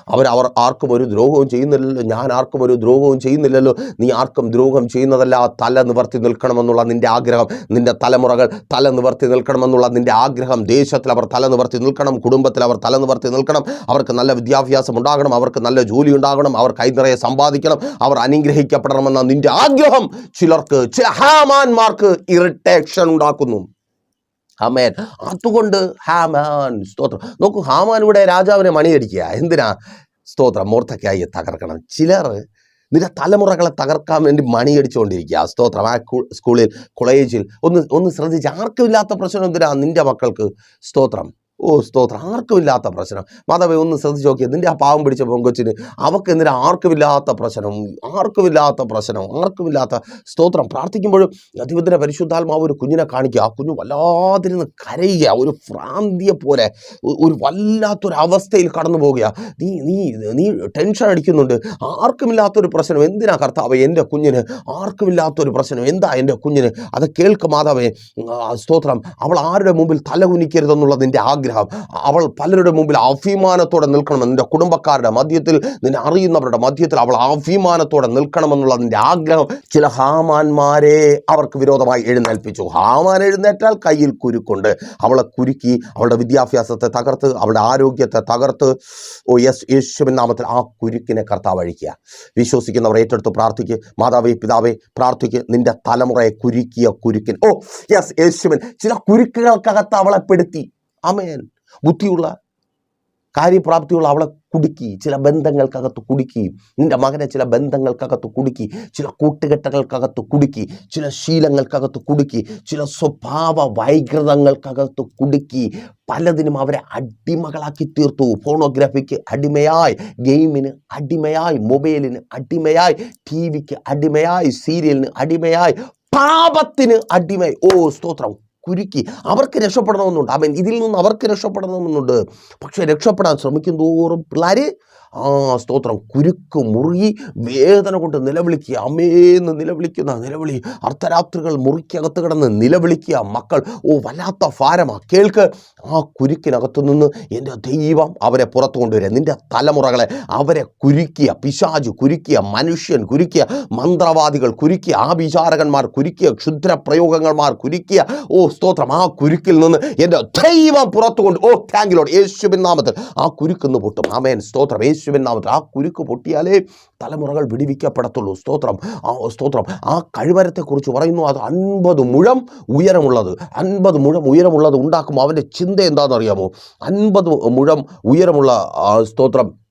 അവർ അവർ ആർക്കും ഒരു ദ്രോഹവും ചെയ്യുന്നില്ലല്ലോ ഞാൻ ആർക്കും ഒരു ദ്രോഹവും ചെയ്യുന്നില്ലല്ലോ. നീ ആർക്കും ദ്രോഹം ചെയ്യുന്നതല്ല. തല നിവർത്തി നിൽക്കണമെന്നുള്ള നിന്റെ ആഗ്രഹം നിന്റെ തലമുറകൾ തല നിവർത്തി നിൽക്കണമെന്നുള്ള നിന്റെ ആഗ്രഹം. ദേശത്തിൽ അവർ തല നിവർത്തി നിൽക്കണം കുടുംബത്തിൽ അവർ തല നിവർത്തി നിൽക്കണം. അവർക്ക് നല്ല വിദ്യാഭ്യാസം ഉണ്ടാകണം അവർക്ക് നല്ല ജോലി ഉണ്ടാകണം അവർ കൈനിറയെ സമ്പാദിക്കണം അവർ അനുഗ്രഹിക്കപ്പെടണമെന്ന നിന്റെ ആഗ്രഹം ചിലർക്ക് ചില ഹാമാന്മാർക്ക് ഇറിറ്റേഷൻ ഉണ്ടാക്കുന്നു. ഹമേൻ. അതുകൊണ്ട് ഹാമാൻ സ്തോത്രം. നോക്കൂ ഹാമാൻ ഇവിടെ രാജാവിനെ മണിയടിക്കുക. എന്തിനാ? സ്തോത്രം മൂർത്തക്കായി തകർക്കണം. ചിലർ നിന്റെ തലമുറകളെ തകർക്കാൻ വേണ്ടി മണിയടിച്ചുകൊണ്ടിരിക്കുക. സ്തോത്രം ആ സ്കൂളിൽ കോളേജിൽ. ഒന്ന് ഒന്ന് ശ്രദ്ധിച്ച്. ആർക്കും ഇല്ലാത്ത പ്രശ്നം എന്തിനാ? നിന്റെ മക്കൾക്ക് സ്തോത്രം. ഓ സ്തോത്രം. ആർക്കുമില്ലാത്ത പ്രശ്നം. മാധവ ഒന്ന് ശ്രദ്ധിച്ച് നോക്കിയത് നിന്റെ ആ പാവം പിടിച്ച പൊങ്കൊച്ചിന് അവക്ക് എന്തിനാ ആർക്കുമില്ലാത്ത പ്രശ്നം? ആർക്കുമില്ലാത്ത പ്രശ്നം? ആർക്കുമില്ലാത്ത സ്തോത്രം. പ്രാർത്ഥിക്കുമ്പോഴും ദൈവത്തിന്റെ പരിശുദ്ധാത്മാവ് ഒരു കുഞ്ഞിനെ കാണിക്കുക. ആ കുഞ്ഞ് വല്ലാതിരുന്ന് കരയുക. ഒരു ഭ്രാന്തിയെ പോലെ ഒരു വല്ലാത്തൊരു അവസ്ഥയിൽ കടന്നു പോവുക നീ നീ നീ ടെൻഷൻ അടിക്കുന്നുണ്ട്. ആർക്കുമില്ലാത്തൊരു പ്രശ്നം. എന്തിനാ കർത്താവ് എന്റെ കുഞ്ഞിന് ആർക്കുമില്ലാത്തൊരു പ്രശ്നം? എന്താ എന്റെ കുഞ്ഞിന്? അത് കേൾക്ക് മാതാവേ. സ്തോത്രം. അവൾ ആരുടെ മുമ്പിൽ തല കുനിക്കരുതെന്നുള്ള നിന്റെ ആഗ്രഹം. അവൾ പലരുടെ മുമ്പിൽ അഭിമാനത്തോടെ നിൽക്കണം നിന്റെ കുടുംബക്കാരുടെ മധ്യത്തിൽ നിന്നെ അറിയുന്നവരുടെ മധ്യത്തിൽ അവൾ അഭിമാനത്തോടെ നിൽക്കണമെന്നുള്ള നിന്റെ ആഗ്രഹം. ചില ഹാമാന്മാരെ അവർക്ക് വിരോധമായി എഴുന്നേൽപ്പിച്ചു. ഹാമാൻ എഴുന്നേറ്റാൽ കയ്യിൽ കുരുക്കുണ്ട്. അവളെ കുരുക്കി അവളുടെ വിദ്യാഭ്യാസത്തെ തകർത്ത് അവളുടെ ആരോഗ്യത്തെ തകർത്ത്. ഓ യെസ് യേശുവിൻ നാമത്തിൽ ആ കുരുക്കിനെ കർത്താവ് അഴിക്കുക. വിശ്വസിക്കുന്നവർ ഏറ്റെടുത്ത് പ്രാർത്ഥിക്ക്. മാതാവേ പിതാവേ പ്രാർത്ഥിക്ക്. നിന്റെ തലമുറയെ കുരുക്കിയ കുരുക്കിൻ. ഓ യെസ് യേശുവിൻ. ചില കുരുക്കുകൾക്കകത്ത് അവളെ പെടുത്തി. അമേൻ. ബുദ്ധിയുള്ള കാര്യപ്രാപ്തിയുള്ള അവളെ കുടുക്കി ചില ബന്ധങ്ങൾക്കകത്ത് കുടുക്കി നിന്റെ മകനെ ചില ബന്ധങ്ങൾക്കകത്ത് കുടുക്കി ചില കൂട്ടുകെട്ടകൾക്കകത്ത് കുടുക്കി ചില ശീലങ്ങൾക്കകത്ത് കുടുക്കി ചില സ്വഭാവ വൈകൃതങ്ങൾക്കകത്ത് കുടുക്കി പലതിനും അവരെ അടിമകളാക്കി തീർത്തു. ഫോണോഗ്രാഫിക്ക് അടിമയായി ഗെയിമിന് അടിമയായി മൊബൈലിന് അടിമയായി ടി വിക്ക് അടിമയായി സീരിയലിന് അടിമയായി പാപത്തിന് അടിമയായി. ഓ സ്തോത്രം. കുരുക്കി. അവർക്ക് രക്ഷപ്പെടണമെന്നുണ്ട്. അവൻ ഇതിൽ നിന്ന് അവർക്ക് രക്ഷപ്പെടണമെന്നുണ്ട്. പക്ഷെ രക്ഷപ്പെടാൻ ശ്രമിക്കും തോറും പിള്ളേർ ആ സ്തോത്രം. കുരുക്ക് മുറുകി വേദന കൊണ്ട് നിലവിളിക്കുക. അമ്മേന്ന് നിലവിളിക്കുന്ന നിലവിളി. അർദ്ധരാത്രികൾ മുറിക്കകത്ത് കിടന്ന് നിലവിളിക്കുക. മക്കൾ ഓ വല്ലാത്ത ഭാരമാ. കേൾക്ക്. ആ കുരുക്കിനകത്തു നിന്ന് എന്റെ ദൈവം അവരെ പുറത്തു കൊണ്ടുവരിക. നിന്റെ തലമുറകളെ അവരെ കുരുക്കിയ പിശാജ് കുരുക്കിയ മനുഷ്യൻ കുരുക്കിയ മന്ത്രവാദികൾ കുരുക്കിയ വിചാരകന്മാർ കുരുക്കിയ ക്ഷുദ്ര പ്രയോഗങ്ങന്മാർ കുരുക്കിയ ഓ സ്തോത്രം. ആ കുരുക്കിൽ നിന്ന് എന്റെ ദൈവം പുറത്തു കൊണ്ട് ഓ താങ്കിലോട് യേശുവിൻ നാമത്തിൽ. ആ കുരുക്കുന്ന് പൊട്ടും. ആമേൻ. സ്തോത്രം. യേശുവിൻ നാമത്തിൽ. ആ കുരുക്ക് പൊട്ടിയാലേ തലമുറകൾ വിടിവിക്കപ്പെടത്തുള്ളൂ. സ്തോത്രം. ആ സ്തോത്രം. ആ കഴിവരത്തെക്കുറിച്ച് പറയുന്നു. അത് അൻപത് മുഴം ഉയരമുള്ളത്. അൻപത് മുഴം ഉയരമുള്ളത് ഉണ്ടാക്കുമ്പോൾ അവന്റെ ചിന്ത എന്താണെന്നറിയാമോ? അൻപത് മുഴം ഉയരമുള്ള സ്തോത്രം.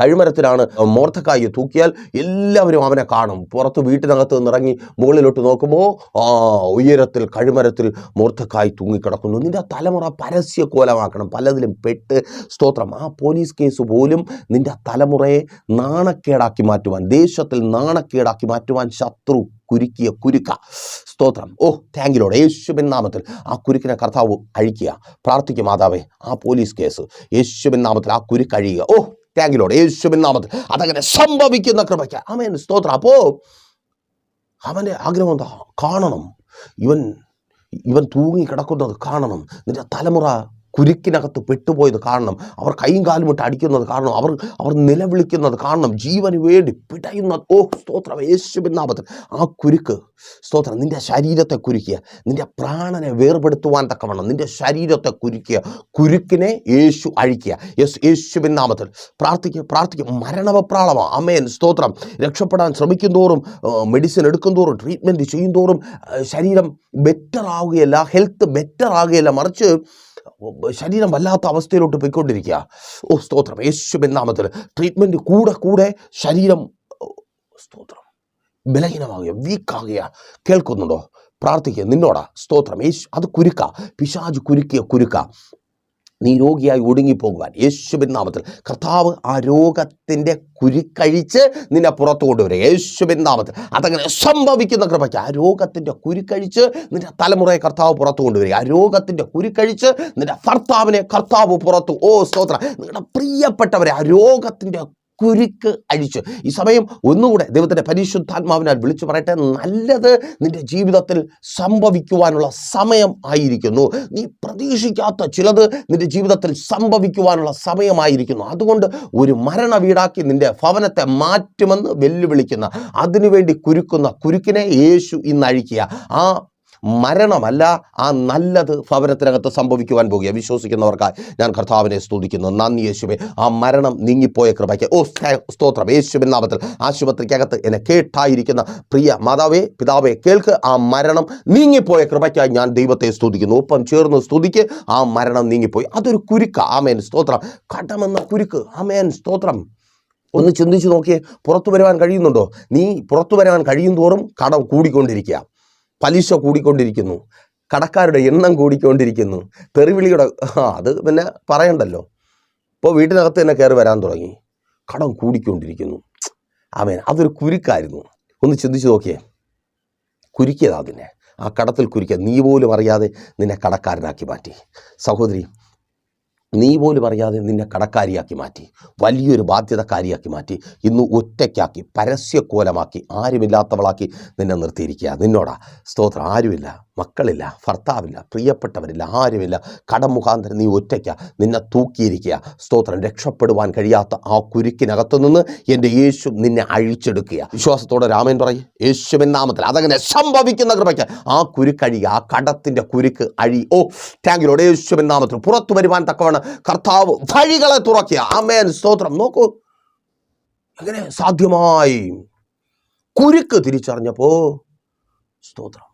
കഴുമരത്തിലാണ് മോർത്തക്കായി തൂക്കിയാൽ എല്ലാവരും അവനെ കാണും. പുറത്ത് വീട്ടിനകത്ത് നിന്നിറങ്ങി മുകളിലോട്ട് നോക്കുമ്പോൾ ആ ഉയരത്തിൽ കഴിമരത്തിൽ മോർത്തക്കായി തൂങ്ങിക്കിടക്കുന്നു. നിന്റെ തലമുറ പരസ്യ കോലമാക്കണം പലതിലും പെട്ട് സ്തോത്രം. ആ പോലീസ് കേസ് പോലും നിന്റെ തലമുറയെ നാണക്കേടാക്കി മാറ്റുവാൻ ദേശത്തിൽ നാണക്കേടാക്കി മാറ്റുവാൻ ശത്രു കുരുക്കിയ കുരുക്ക. സ്തോത്രം. ഓ താങ്കിലോട് യേശുബിൻ നാമത്തിൽ ആ കുരുക്കിനെ കർത്താവ് അഴിക്കുക. പ്രാർത്ഥിക്കും മാതാവേ ആ പോലീസ് കേസ്. യേശുബിൻ നാമത്തിൽ ആ കുരുക്ക് അഴിയുക. ഓ താങ്കിലോട് യേശുബിൻ നാമത്തിൽ. അതങ്ങനെ സംഭവിക്കുന്ന കൃപയ്ക്ക്. അമേൻ സ്തോത്രം. അപ്പോൾ അവന്റെ ആഗ്രഹം എന്താ? കാണണം. ഇവൻ ഇവൻ തൂങ്ങി കിടക്കുന്നത് കാണണം. നിന്റെ തലമുറ കുരുക്കിനകത്ത് പെട്ടുപോയത് കാരണം അവർ കൈയും കാലും ഇട്ട് അടിക്കുന്നത് കാണണം അവർ അവർ നിലവിളിക്കുന്നത് കാരണം ജീവന് വേണ്ടി പിടയുന്ന ഓ സ്തോത്രം യേശുവിൻ നാമത്തിൽ ആ കുരുക്ക് സ്തോത്രം നിന്റെ ശരീരത്തെ കുരുക്കുക നിന്റെ പ്രാണനെ വേർപെടുത്തുവാൻ തക്കവണ്ണം നിന്റെ ശരീരത്തെ കുരുക്കുക കുരുക്കിനെ യേശു അഴിക്കുക. യെസ് യേശുവിൻ നാമത്തിൽ പ്രാർത്ഥിക്കുക പ്രാർത്ഥിക്കുക മരണവപ്രാളമാണ് അമ്മയൻ സ്തോത്രം. രക്ഷപ്പെടാൻ ശ്രമിക്കും തോറും മെഡിസിൻ എടുക്കും തോറും ട്രീറ്റ്മെന്റ് ചെയ്യും തോറും ശരീരം ബെറ്റർ ആവുകയല്ല ഹെൽത്ത് ബെറ്റർ ആവുകയല്ല. മറിച്ച് ശരീരം വല്ലാത്ത അവസ്ഥയിലോട്ട് പോയിക്കൊണ്ടിരിക്കുക ഓ സ്തോത്രം. യേശുവിൻ നാമത്തിൽ ട്രീറ്റ്മെന്റ് കൂടെ കൂടെ ശരീരം സ്തോത്രം. ബലഹീനമാകുക വീക്കാകുക കേൾക്കുന്നുണ്ടോ? പ്രാർത്ഥിക്കുക. നിന്നോടാ. സ്തോത്രം. യേശു അത് കുരുക്ക. പിശാജ് കുരുക്കിയ കുരുക്ക. നീ രോഗിയായി ഒടുങ്ങിപ്പോകുവാൻ യേശുബിൻ നാമത്തിൽ കർത്താവ് ആ രോഗത്തിന്റെ കുരുക്കഴിച്ച് നിന്നെ പുറത്തു കൊണ്ടുവരിക യേശുബിൻ നാമത്തിൽ അതങ്ങനെ സംഭവിക്കുന്ന കൃപയ്ക്ക് ആ രോഗത്തിന്റെ കുരുക്കഴിച്ച് നിന്റെ തലമുറയെ കർത്താവ് പുറത്തു കൊണ്ടുവരിക. ആ രോഗത്തിന്റെ കുരുക്കഴിച്ച് നിന്റെ ഭർത്താവിനെ കർത്താവ് പുറത്തു ഓ സ്തോത്ര. നിങ്ങളുടെ പ്രിയപ്പെട്ടവരെ ആ രോഗത്തിന്റെ കുരുക്ക് അഴിച്ചു. ഈ സമയം ഒന്നുകൂടെ ദൈവത്തിന്റെ പരിശുദ്ധാത്മാവിനാൽ വിളിച്ചു പറയട്ടെ. നല്ലത് നിന്റെ ജീവിതത്തിൽ സംഭവിക്കുവാനുള്ള സമയം ആയിരിക്കുന്നു. നീ പ്രതീക്ഷിക്കാത്ത ചിലത് നിന്റെ ജീവിതത്തിൽ സംഭവിക്കുവാനുള്ള സമയമായിരിക്കുന്നു. അതുകൊണ്ട് ഒരു മരണ വീടാക്കി നിന്റെ ഭവനത്തെ മാറ്റുമെന്ന് വെല്ലുവിളിക്കുന്ന അതിനുവേണ്ടി കുരുക്കുന്ന കുരുക്കിനെ യേശു ഇന്ന് അഴിക്കുക. ആ മരണമല്ല ആ നല്ലത് ഭവനത്തിനകത്ത് സംഭവിക്കുവാൻ പോകുക. വിശ്വസിക്കുന്നവർക്കായി ഞാൻ കർത്താവിനെ സ്തുതിക്കുന്നു. നന്ദി യേശുവെ. ആ മരണം നീങ്ങിപ്പോയ കൃപയ്ക്ക്. ഓ സ്തോത്രം. യേശുവിൻ നാമത്തിൽ ആശുപത്രിക്കകത്ത് എന്നെ കേട്ടായിരിക്കുന്ന പ്രിയ മാതാവേ പിതാവേ കേൾക്ക്. ആ മരണം നീങ്ങിപ്പോയ കൃപയ്ക്കായി ഞാൻ ദൈവത്തെ സ്തുതിക്കുന്നു. ഒപ്പം ചേർന്ന് സ്തുതിക്ക്. ആ മരണം നീങ്ങിപ്പോയി. അതൊരു കുരുക്ക. ആമേൻ. സ്തോത്രം. കടമെന്ന കുരുക്ക്. ആമേൻ. സ്തോത്രം. ഒന്ന് ചിന്തിച്ചു നോക്കിയേ. പുറത്തു വരുവാൻ കഴിയുന്നുണ്ടോ? നീ പുറത്തു വരാൻ കഴിയും തോറും കടം കൂടിക്കൊണ്ടിരിക്കുക. പലിശ കൂടിക്കൊണ്ടിരിക്കുന്നു. കടക്കാരുടെ എണ്ണം കൂടിക്കൊണ്ടിരിക്കുന്നു. തെറിവിളിയുടെ അത് പിന്നെ പറയണ്ടല്ലോ. ഇപ്പോൾ വീട്ടിനകത്ത് തന്നെ കയറി വരാൻ തുടങ്ങി. കടം കൂടിക്കൊണ്ടിരിക്കുന്നു. ആമേൻ അതൊരു കുരുക്കായിരുന്നു. ഒന്ന് ചിന്തിച്ചു നോക്കിയേ. കുരുക്കിയതാ അതിനെ. ആ കടത്തിൽ കുരുക്കുക നീ പോലും അറിയാതെ നിന്നെ കടക്കാരനാക്കി മാറ്റി. സഹോദരി നീ പോലും അറിയാതെ നിന്നെ കടക്കാരിയാക്കി മാറ്റി വലിയൊരു ബാധ്യതക്കാരിയാക്കി മാറ്റി ഇന്ന് ഒറ്റയ്ക്കാക്കി പരസ്യക്കോലമാക്കി ആരുമില്ലാത്തവളാക്കി നിന്നെ നിർത്തിയിരിക്കുക നിന്നോടാ സ്തോത്രം ആരുമില്ല. മക്കളില്ല ഭർത്താവില്ല പ്രിയപ്പെട്ടവരില്ല ആരുമില്ല. കടം മുഖാന്തരം നീ ഒറ്റയ്ക്ക. നിന്നെ തൂക്കിയിരിക്കുക സ്തോത്രം. രക്ഷപ്പെടുവാൻ കഴിയാത്ത ആ കുരുക്കിനകത്തു നിന്ന് എന്റെ യേശു നിന്നെ അഴിച്ചെടുക്കുക വിശ്വാസത്തോടെ രാമൻ പറയും. യേശുവിൻ നാമത്തിൽ അതങ്ങനെ സംഭവിക്കുന്ന കൃപയ്ക്ക് ആ കുരുക്കഴിയുക ആ കടത്തിന്റെ കുരുക്ക് അഴി. ഓ ടാങ്കിലോട് യേശുവിൻ നാമത്തിൽ പുറത്തു വരുവാൻ തക്കവണ് കർത്താവ് വഴികളെ തുറക്കുക. ആമേൻ. സ്തോത്രം. നോക്കൂ. അങ്ങനെ സാധ്യമായി കുരുക്ക് തിരിച്ചറിഞ്ഞപ്പോ സ്തോത്രം.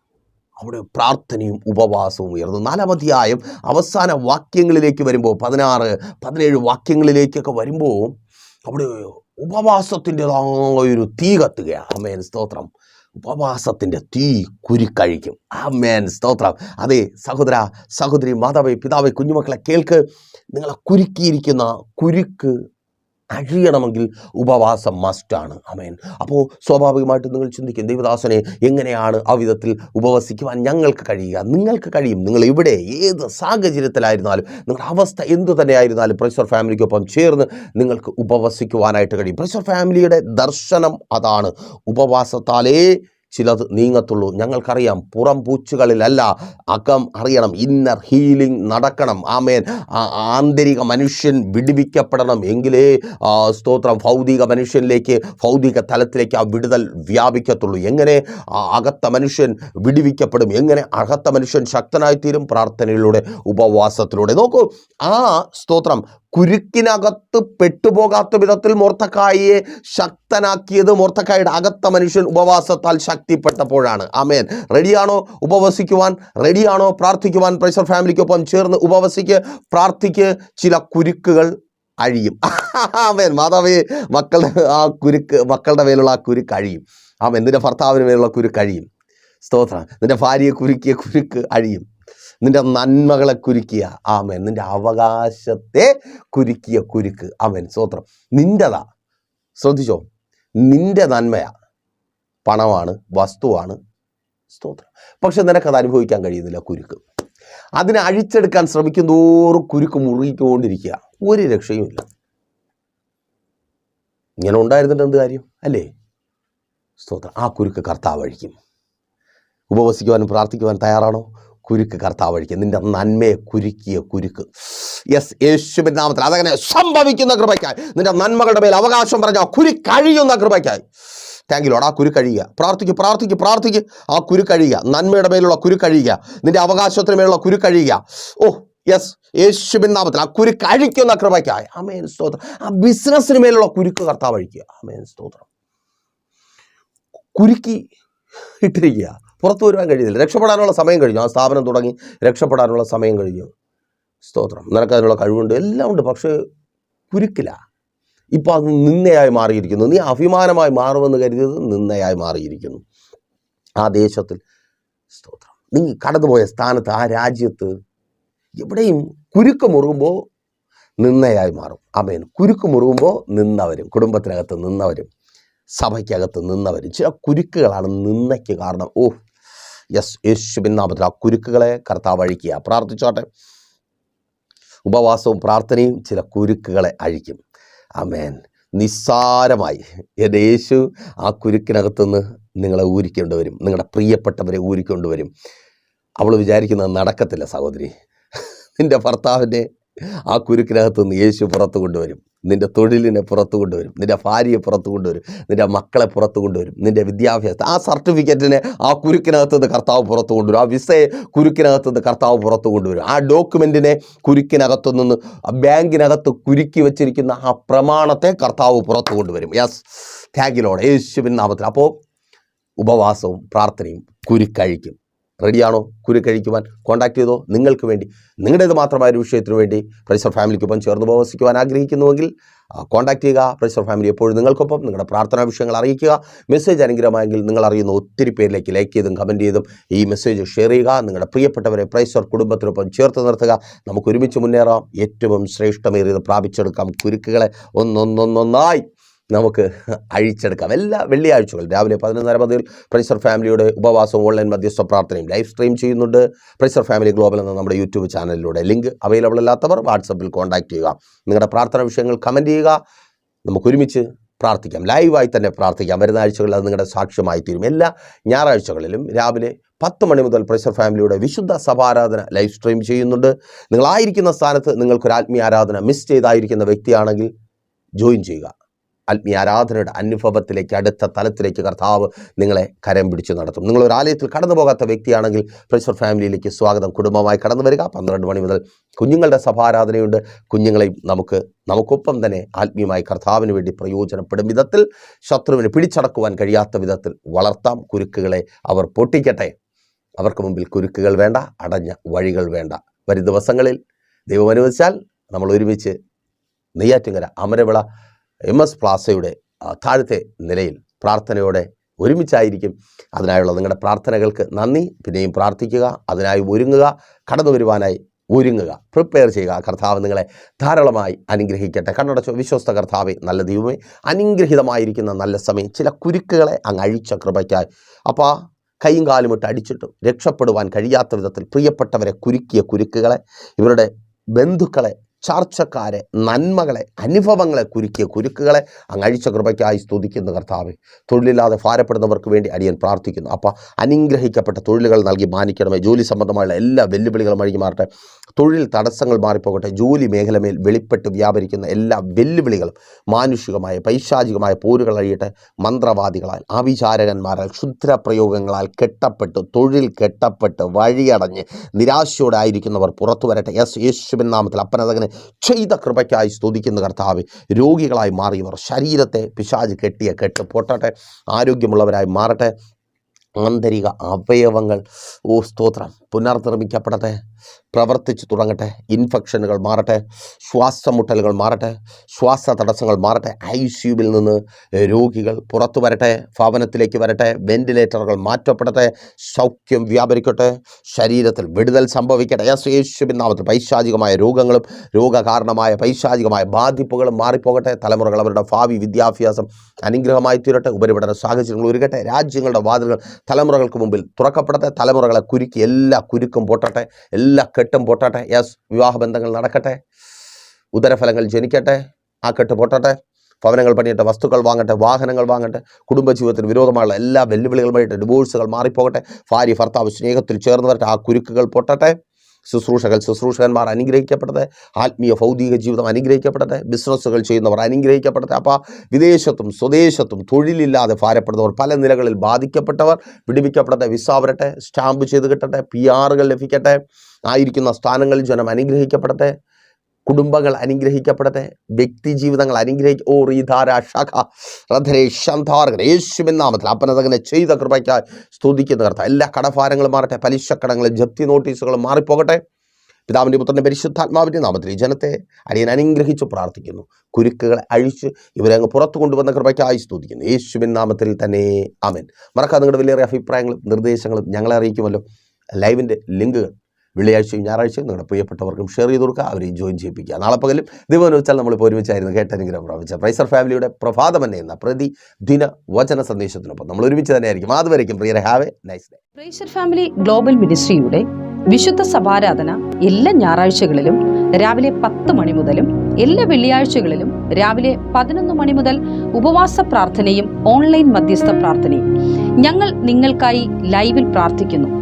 അവിടെ പ്രാർത്ഥനയും ഉപവാസവും ഉയർന്നു. നാലാം അധ്യായം അവസാന വാക്യങ്ങളിലേക്ക് വരുമ്പോൾ പതിനാറ് പതിനേഴ് വാക്യങ്ങളിലേക്കൊക്കെ വരുമ്പോൾ അവിടെ ഉപവാസത്തിന്റെതായൊരു തീ കത്തുകയാണ്. അമ്മേൻ സ്തോത്രം. ഉപവാസത്തിന്റെ തീ കുരുക്കഴിക്കും അമ്മേൻ സ്തോത്രം. അതെ സഹോദര സഹോദരി മാതാവേ പിതാവേ കുഞ്ഞുമക്കളെ കേൾക്ക്. നിങ്ങളെ കുരുക്കിയിരിക്കുന്ന കുരുക്ക് അഴിയണമെങ്കിൽ ഉപവാസം മസ്റ്റാണ് അമേൻ അപ്പോൾ സ്വാഭാവികമായിട്ട് നിങ്ങൾ ചിന്തിക്കും ദൈവദാസനെ എങ്ങനെയാണ് ആ വിധത്തിൽ ഉപവസിക്കുവാൻ ഞങ്ങൾക്ക് കഴിയുക? നിങ്ങൾക്ക് കഴിയും. നിങ്ങൾ ഇവിടെ ഏത് സാഹചര്യത്തിലായിരുന്നാലും നിങ്ങളുടെ അവസ്ഥ എന്തു തന്നെയായിരുന്നാലും പ്രഷർ ഫാമിലിക്കൊപ്പം ചേർന്ന് നിങ്ങൾക്ക് ഉപവസിക്കുവാനായിട്ട് കഴിയും. പ്രഷർ ഫാമിലിയുടെ ദർശനം അതാണ്. ഉപവാസത്താലേ ചിലത് നീങ്ങത്തുള്ളൂ. ഞങ്ങൾക്കറിയാം പുറം പൂച്ചുകളിലല്ല അകം അറിയണം. ഇന്നർ ഹീലിംഗ് നടക്കണം. ആമേൻ. ആന്തരിക മനുഷ്യൻ വിടുവിക്കപ്പെടണം. എങ്കിലേ സ്തോത്രം ഭൗതിക മനുഷ്യനിലേക്ക് ഭൗതിക തലത്തിലേക്ക് ആ വിടുതൽ വ്യാപിക്കത്തുള്ളൂ. എങ്ങനെ? അകത്ത മനുഷ്യൻ വിടുവിക്കപ്പെടും. എങ്ങനെ? അകത്ത മനുഷ്യൻ ശക്തനായിത്തീരും പ്രാർത്ഥനയിലൂടെ ഉപവാസത്തിലൂടെ. നോക്കൂ ആ സ്തോത്രം കുരുക്കിനകത്ത് പെട്ടുപോകാത്ത വിധത്തിൽ മോർത്തക്കായെ ശക്തനാക്കിയത് മോർത്തക്കായുടെ അകത്ത മനുഷ്യൻ ഉപവാസത്താൽ ശക്തിപ്പെട്ടപ്പോഴാണ്. അമേൻ റെഡിയാണോ? ഉപവസിക്കുവാൻ? റെഡിയാണോ? പ്രാർത്ഥിക്കുവാൻ? പ്രഷർ ഫാമിലിക്കൊപ്പം ചേർന്ന് ഉപവസിക്ക്? പ്രാർത്ഥിക്ക്. ചില കുരുക്കുകൾ അഴിയും. ആമേൻ. മാതാവേ മക്കളുടെ ആ കുരുക്ക് മക്കളുടെ മേലുള്ള ആ കുരുക്ക് അഴിയും. ആമേൻ. നിന്റെ ഭർത്താവിന് മേലുള്ള കുരുക്ക് അഴിയും. സ്തോത്രം. നിന്റെ ഭാര്യയെ കുരുക്കിയ കുരുക്ക് അഴിയും. നിന്റെ നന്മകളെ കുരുക്കിയ. ആമേൻ. നിന്റെ അവകാശത്തെ കുരുക്കിയ കുരുക്ക്. ആമേൻ. സ്തോത്രം. നിന്റെതാ ശ്രദ്ധിച്ചോ? നിന്റെ നന്മയാ. പണമാണ് വസ്തുവാണ്. സ്തോത്രം. പക്ഷെ നിനക്കത് അനുഭവിക്കാൻ കഴിയുന്നില്ല കുരുക്ക്. അതിനെ അഴിച്ചെടുക്കാൻ ശ്രമിക്കും തോറും കുരുക്ക് മുറുകിക്കൊണ്ടിരിക്കുക. ഒരു രക്ഷയുമില്ല ഇങ്ങനെ ഉണ്ടായിരുന്നിട്ട് എന്ത് കാര്യം? അല്ലേ? സ്തോത്രം. ആ കുരുക്ക് കർത്താവ് അഴിക്കും. ഉപവസിക്കുവാനും പ്രാർത്ഥിക്കുവാൻ തയ്യാറാണോ? കുരുക്ക് കർത്താവ് അഴിക്കുക നിന്റെ നന്മയെ കുരുക്കിയ കുരുക്ക്. യെസ് യേശുവിൻ നാമത്തിൽ അതങ്ങനെ സംഭവിക്കുന്ന കൃപയ്ക്കായി. നിന്റെ നന്മകളുടെ മേൽ അവകാശം പറഞ്ഞ കുരുക്കഴിയുന്ന കൃപയ്ക്കായി. താങ്ക് യു ആ കുരുക്കഴിയുക പ്രാർത്ഥിക്കുക പ്രാർത്ഥിക്കുക പ്രാർത്ഥിക്കുക ആ കുരുക്കഴിയുക നന്മയുടെ മേലുള്ള കുരുക്കഴിയുക നിന്റെ അവകാശത്തിന് മേലുള്ള കുരുക്കഴിയുക ഓ യെസ് യേശുവിൻ നാമത്തിൽ ആ കുരുക്ക് അഴിക്കുന്ന കൃപയ്ക്കായി. അമേൻ സ്തോത്രം. ആ ബിസിനസ്സിന് മേലുള്ള കുരുക്ക് കർത്താവ് അഴിക്കുക. അമേൻ സ്തോത്രം. കുരുക്കി ഇട്ടിരിക്കുക. പുറത്തു വരുവാൻ കഴിയുന്നില്ല. രക്ഷപ്പെടാനുള്ള സമയം കഴിഞ്ഞു. ആ സ്ഥാപനം തുടങ്ങി രക്ഷപ്പെടാനുള്ള സമയം കഴിഞ്ഞു. സ്തോത്രം. നിനക്കതിനുള്ള കഴിവുണ്ട്. എല്ലാം ഉണ്ട്. പക്ഷേ കുരുക്കില്ല. ഇപ്പോൾ അത് നിന്നയായി മാറിയിരിക്കുന്നു. നീ അഭിമാനമായി മാറുമെന്ന് കരുതിയത് നിന്നയായി മാറിയിരിക്കുന്നു. ആ ദേശത്തിൽ സ്തോത്രം. നീ കടന്നുപോയ സ്ഥാനത്ത് ആ രാജ്യത്ത് എവിടെയും കുരുക്ക് മുറുകുമ്പോൾ നിന്നയായി മാറും. അമേൻ കുരുക്ക് മുറുകുമ്പോൾ നിന്നവരും കുടുംബത്തിനകത്ത് നിന്നവരും സഭയ്ക്കകത്ത് നിന്നവരും ചില കുരുക്കുകളാണ് നിന്നയ്ക്ക് കാരണം. ഓ യെസ് യേശുബിൻ നാമത്തിൽ ആ കുരുക്കുകളെ കർത്താവ് അഴിക്കുക. പ്രാർത്ഥിച്ചോട്ടെ. ഉപവാസവും പ്രാർത്ഥനയും ചില കുരുക്കുകളെ അഴിക്കും. അമേൻ നിസ്സാരമായി എന്റെ യേശു ആ കുരുക്കിനകത്തുനിന്ന് നിങ്ങളെ ഊരിക്കൊണ്ട് വരും നിങ്ങളുടെ പ്രിയപ്പെട്ടവരെ ഊരിക്കൊണ്ട് വരും അവൾ വിചാരിക്കുന്നത് നടക്കത്തില്ല സഹോദരി. നിന്റെ ഭർത്താവിന്റെ ആ കുരുക്കിനകത്ത് നിന്ന് യേശു പുറത്തു കൊണ്ടുവരും. നിന്റെ തൊഴിലിനെ പുറത്തു കൊണ്ടുവരും. നിന്റെ ഭാര്യയെ പുറത്തു കൊണ്ടുവരും. നിന്റെ മക്കളെ പുറത്തു കൊണ്ടുവരും. നിന്റെ വിദ്യാഭ്യാസം ആ സർട്ടിഫിക്കറ്റിനെ ആ കുരുക്കിനകത്ത് നിന്ന് കർത്താവ് പുറത്തു കൊണ്ടുവരും. ആ വിസയെ കുരുക്കിനകത്ത് നിന്ന് കർത്താവ് പുറത്തു കൊണ്ടുവരും. ആ ഡോക്യുമെന്റിനെ കുരുക്കിനകത്തു നിന്ന് ബാങ്കിനകത്ത് കുരുക്കി വെച്ചിരിക്കുന്ന ആ പ്രമാണത്തെ കർത്താവ് പുറത്തു കൊണ്ടുവരും. യെസ് ലോഡ് യേശുവിൻ നാമത്തിൽ. അപ്പോൾ ഉപവാസവും പ്രാർത്ഥനയും കുരുക്കഴിക്കും. റെഡിയാണോ? കുരു കഴിക്കുവാൻ കോൺടാക്ട് ചെയ്തോ? നിങ്ങൾക്ക് വേണ്ടി. നിങ്ങളുടേത് മാത്രമായ ഒരു വിഷയത്തിന് വേണ്ടി പ്രൈസർ ഫാമിലിക്കൊപ്പം ചേർന്ന് ഉപവസിക്കുവാൻ ആഗ്രഹിക്കുന്നുവെങ്കിൽ കോൺടാക്ട് ചെയ്യുക. പ്രൈസർ ഫാമിലി എപ്പോഴും നിങ്ങൾക്കൊപ്പം. നിങ്ങളുടെ പ്രാർത്ഥനാ വിഷയങ്ങൾ അറിയിക്കുക. മെസ്സേജ് അനുഗ്രഹമായെങ്കിൽ നിങ്ങൾ അറിയുന്ന ഒത്തിരി പേരിലേക്ക് ലൈക്ക് ചെയ്തും കമന്റ് ചെയ്തും ഈ മെസ്സേജ് ഷെയർ ചെയ്യുക. നിങ്ങളുടെ പ്രിയപ്പെട്ടവരെ പ്രൈസർ കുടുംബത്തിനൊപ്പം ചേർത്ത് നിർത്തുക. നമുക്ക് ഒരുമിച്ച് മുന്നേറാം. ഏറ്റവും ശ്രേഷ്ഠമേറിയത് പ്രാപിച്ചെടുക്കാം കുരുക്കുകളെ. ഒന്നൊന്നൊന്നൊന്നായി. നമുക്ക് അഴിച്ചെടുക്കാം. എല്ലാ വെള്ളിയാഴ്ചകൾ രാവിലെ പതിനൊന്നര മുതൽ പ്രൈസർ ഫാമിലിയുടെ ഉപവാസവും ഓൺലൈൻ മധ്യസ്ഥ പ്രാർത്ഥനയും ലൈവ് സ്ട്രീം ചെയ്യുന്നുണ്ട്. പ്രൈസർ ഫാമിലി ഗ്ലോബൽ എന്ന നമ്മുടെ യൂട്യൂബ് ചാനലിലൂടെ ലിങ്ക് അവൈലബിൾ അല്ലാത്തവർ വാട്സപ്പിൽ കോൺടാക്റ്റ് ചെയ്യുക. നിങ്ങളുടെ പ്രാർത്ഥന വിഷയങ്ങൾ കമന്റ് ചെയ്യുക. നമുക്ക് ഒരുമിച്ച് പ്രാർത്ഥിക്കാം. ലൈവായി തന്നെ പ്രാർത്ഥിക്കാം. വരുന്ന ആഴ്ചകളിൽ അത് നിങ്ങളുടെ സാക്ഷ്യമായി തീരും. എല്ലാ ഞായറാഴ്ചകളിലും രാവിലെ പത്ത് മണി മുതൽ പ്രൈസർ ഫാമിലിയുടെ വിശുദ്ധ സഭാരാധന ലൈവ് സ്ട്രീം ചെയ്യുന്നുണ്ട്. നിങ്ങളായിരിക്കുന്ന സ്ഥാനത്ത് നിങ്ങൾക്കൊരു ആത്മീയ ആരാധന മിസ് ചെയ്തായിരിക്കുന്ന വ്യക്തിയാണെങ്കിൽ ജോയിൻ ചെയ്യുക. ആത്മീയ ആരാധനയുടെ അനുഭവത്തിലേക്ക് അടുത്ത തലത്തിലേക്ക് കർത്താവ് നിങ്ങളെ കരം പിടിച്ചു നടത്തും. നിങ്ങൾ ഒരു ആലയത്തിൽ കടന്നു പോകാത്ത വ്യക്തിയാണെങ്കിൽ പ്രൈസർ ഫാമിലിയിലേക്ക് സ്വാഗതം. കുടുംബമായി കടന്നു വരിക. പന്ത്രണ്ട് മണി മുതൽ കുഞ്ഞുങ്ങളുടെ സഭാരാധനയുണ്ട്. കുഞ്ഞുങ്ങളെയും നമുക്ക് നമുക്കൊപ്പം തന്നെ ആത്മീയമായി കർത്താവിന് വേണ്ടി പ്രയോജനപ്പെടും വിധത്തിൽ ശത്രുവിന് പിടിച്ചടക്കുവാൻ കഴിയാത്ത വിധത്തിൽ വളർത്താം. കുരുക്കുകളെ അവർ പൊട്ടിക്കട്ടെ. അവർക്ക് മുമ്പിൽ കുരുക്കുകൾ വേണ്ട അടഞ്ഞ വഴികൾ വേണ്ട. വരും ദിവസങ്ങളിൽ ദൈവം അനുവദിച്ചാൽ നമ്മൾ ഒരുമിച്ച് നെയ്യാറ്റിങ്ങര അമരവിള എം എസ് പ്ലാസയുടെ താഴത്തെ നിലയിൽ പ്രാർത്ഥനയോടെ ഒരുമിച്ചായിരിക്കും അതിനായുള്ള നിങ്ങളുടെ പ്രാർത്ഥനകൾക്ക് നന്ദി. പിന്നെയും പ്രാർത്ഥിക്കുക അതിനായി ഒരുങ്ങുക കടന്നു വരുവാനായി ഒരുങ്ങുക. പ്രിപ്പയർ ചെയ്യുക. കർത്താവ് നിങ്ങളെ ധാരാളമായി അനുഗ്രഹിക്കട്ടെ. കണ്ണടച്ചോ വിശ്വസ്ത കർത്താവെ നല്ല ദൈവമേ അനുഗ്രഹിതമായിരിക്കുന്ന നല്ല സമയം ചില കുരുക്കുകളെ അങ്ങ് അഴിച്ച കൃപയ്ക്കായി. അപ്പോൾ കൈയും കാലും ഇട്ട് അടിച്ചിട്ടും രക്ഷപ്പെടുവാൻ കഴിയാത്ത വിധത്തിൽ പ്രിയപ്പെട്ടവരെ കുരുക്കിയ കുരുക്കുകളെ ഇവരുടെ ബന്ധുക്കളെ ചാർച്ചക്കാരെ നന്മകളെ അനുഭവങ്ങളെ കുരുക്കിയ കുരുക്കുകളെ അങ്ങ് അഴിച്ച കൃപയ്ക്കായി സ്തുതിക്കുന്ന കർത്താവെ. തൊഴിലില്ലാതെ ഭാരപ്പെടുന്നവർക്ക് വേണ്ടി അടിയൻ പ്രാർത്ഥിക്കുന്നു. അപ്പോൾ അനുഗ്രഹിക്കപ്പെട്ട തൊഴിലുകൾ നൽകി മാനിക്കണമേ. ജോലി സംബന്ധമായുള്ള എല്ലാ വെല്ലുവിളികളും അഴിഞ്ഞു മാറട്ടെ. തൊഴിൽ തടസ്സങ്ങൾ മാറിപ്പോകട്ടെ. ജോലി മേഖലമേൽ വെളിപ്പെട്ട് വ്യാപരിക്കുന്ന എല്ലാ വെല്ലുവിളികളും മാനുഷികമായ പൈശാചികമായ പോരുകൾ അഴിയട്ടെ. മന്ത്രവാദികളാൽ ആവിചാരകന്മാരാൽ ക്ഷുദ്രപ്രയോഗങ്ങളാൽ കെട്ടപ്പെട്ട് തൊഴിൽ കെട്ടപ്പെട്ട് വഴിയടഞ്ഞ് നിരാശയോടെ ആയിരിക്കുന്നവർ പുറത്തു വരട്ടെ. യെസ് യേശുവിൻ നാമത്തിൽ അപ്പനതകനെ ചെയ്ത കൃപയ്ക്കായി സ്തുതിക്കുന്ന കർത്താവ് രോഗികളായി മാറിയവർ ശരീരത്തെ പിശാജ് കെട്ടിയ കെട്ട് പൊട്ടട്ടെ ആരോഗ്യമുള്ളവരായി മാറട്ടെ. ആന്തരിക അവയവങ്ങൾ ഓ സ്തോത്രം പുനർനിർമ്മിക്കപ്പെടട്ടെ. പ്രവർത്തിച്ചു തുടങ്ങട്ടെ. ഇൻഫെക്ഷനുകൾ മാറട്ടെ. ശ്വാസമുട്ടലുകൾ മാറട്ടെ. ശ്വാസ തടസ്സങ്ങൾ മാറട്ടെ. ഐ സിയുവിൽ നിന്ന് രോഗികൾ പുറത്തു വരട്ടെ. ഭവനത്തിലേക്ക് വരട്ടെ. വെന്റിലേറ്ററുകൾ മാറ്റപ്പെടട്ടെ. സൗഖ്യം വ്യാപരിക്കട്ടെ. ശരീരത്തിൽ വിടുതൽ സംഭവിക്കട്ടെ. യേശു യേശുവിൻ നാമത്തിൽ പൈശാചികമായ രോഗങ്ങളും രോഗകാരണമായ പൈശാചികമായ ബാധിപ്പുകളും മാറിപ്പോകട്ടെ. തലമുറകൾ അവരുടെ ഭാവി വിദ്യാഭ്യാസം അനുഗ്രഹമായി തീരട്ടെ. ഉപരിപഠന സാഹചര്യങ്ങൾ ഒരുക്കട്ടെ രാജ്യങ്ങളുടെ വാതിലുകൾ തലമുറകൾക്ക് മുമ്പിൽ തുറക്കപ്പെടട്ടെ. തലമുറകളെ കുരുക്കി എല്ലാ കുരുക്കും പൊട്ടട്ടെ. എല്ലാ കെട്ടും പൊട്ടട്ടെ. യെസ് വിവാഹബന്ധങ്ങൾ നടക്കട്ടെ. ഉദരഫലങ്ങൾ ജനിക്കട്ടെ. ആ കെട്ട് പൊട്ടട്ടെ. ഭവനങ്ങൾ പണിയട്ടെ വസ്തുക്കൾ വാങ്ങട്ടെ വാഹനങ്ങൾ വാങ്ങട്ടെ കുടുംബജീവിതത്തിന് വിരോധമായുള്ള എല്ലാ വെല്ലുവിളികളുമായിട്ട് ഡിവോഴ്സുകൾ മാറിപ്പോകട്ടെ. ഭാര്യ ഭർത്താവ് സ്നേഹത്തിൽ ചേർന്ന് വരട്ടെ. ആ കുരുക്കുകൾ പൊട്ടട്ടെ. ശുശ്രൂഷകൾ ശുശ്രൂഷകന്മാർ അനുഗ്രഹിക്കപ്പെടട്ടെ ആത്മീയ ഭൗതിക ജീവിതം അനുഗ്രഹിക്കപ്പെടട്ടെ ബിസിനസ്സുകൾ ചെയ്യുന്നവർ അനുഗ്രഹിക്കപ്പെടട്ടെ. അപ്പോൾ വിദേശത്തും സ്വദേശത്തും തൊഴിലില്ലാതെ ഭാരപ്പെടുന്നവർ പല നിലകളിൽ ബാധിക്കപ്പെട്ടവർ വിടുവിക്കപ്പെടട്ടെ വിസ വരട്ടെ സ്റ്റാമ്പ് ചെയ്ത് കിട്ടട്ടെ പി ആറുകൾ ലഭിക്കട്ടെ ആയിരിക്കുന്ന സ്ഥാനങ്ങളിൽ ജനം അനുഗ്രഹിക്കപ്പെടട്ടെ. കുടുംബങ്ങൾ അനുഗ്രഹിക്കപ്പെടട്ടെ വ്യക്തി ജീവിതങ്ങൾ അനുഗ്രഹിക്ക ഓ റീധാര ശഖ റധരേ ചെയ്ത കൃപയ്ക്കായി സ്തുതിക്കുന്ന കർത്ത എല്ലാ കടഭാരങ്ങളും മാറട്ടെ പലിശക്കടങ്ങളും ജപ്തി നോട്ടീസുകളും മാറിപ്പോകട്ടെ. പിതാവിന്റെ പുത്രന്റെ പരിശുദ്ധാത്മാവിന്റെ നാമത്തിൽ ഈ ജനത്തെ അടിയൻ അനുഗ്രഹിച്ചു പ്രാർത്ഥിക്കുന്നു. കുരുക്കുകളെ അഴിച്ച് ഇവരെ അങ്ങ് പുറത്തു കൊണ്ടുവന്ന കൃപയ്ക്കായി സ്തുതിക്കുന്നു. യേശുവിൻ നാമത്തിൽ തന്നെ ആമൻ. മറക്കാതെ നിങ്ങളുടെ വലിയ അഭിപ്രായങ്ങളും നിർദ്ദേശങ്ങളും ഞങ്ങളെ അറിയിക്കുമല്ലോ. ലൈവിന്റെ ലിങ്കുകൾ വെള്ളിയാഴ്ചയും ഞായറാഴ്ചയും നിങ്ങളുടെ പ്രിയപ്പെട്ടവർക്കും ഷെയർ ചെയ്ത് കൊടുക്കുക അവരെയും ജോയിൻ ചെയ്യിപ്പിക്കുക. നാളെ പകലും ദിവസം വെച്ചാൽ നമ്മളിപ്പോൾ ഒരുമിച്ചായിരുന്നു കേട്ടനുഗ്രഹം പ്രാപിച്ച പ്രൈസർ ഫാമിലിയുടെ പ്രഭാതം എന്ന എന്ന പ്രതിദിന വചന സന്ദേശത്തിനൊപ്പം നമ്മൾ ഒരുമിച്ച് തന്നെയായിരിക്കും. അതുവരെയും പ്രിയരെ have a nice day praiser family global മിനിസ്ട്രിയുടെ വിശുദ്ധ സഭാരാധന എല്ലാ ഞായറാഴ്ചകളിലും രാവിലെ പത്ത് മണി മുതലും എല്ലാ വെള്ളിയാഴ്ചകളിലും രാവിലെ പതിനൊന്ന് മണി മുതൽ ഉപവാസ പ്രാർത്ഥനയും ഓൺലൈൻ മധ്യസ്ഥ പ്രാർത്ഥനയും ഞങ്ങൾ നിങ്ങൾക്കായി ലൈവിൽ പ്രാർത്ഥിക്കുന്നു.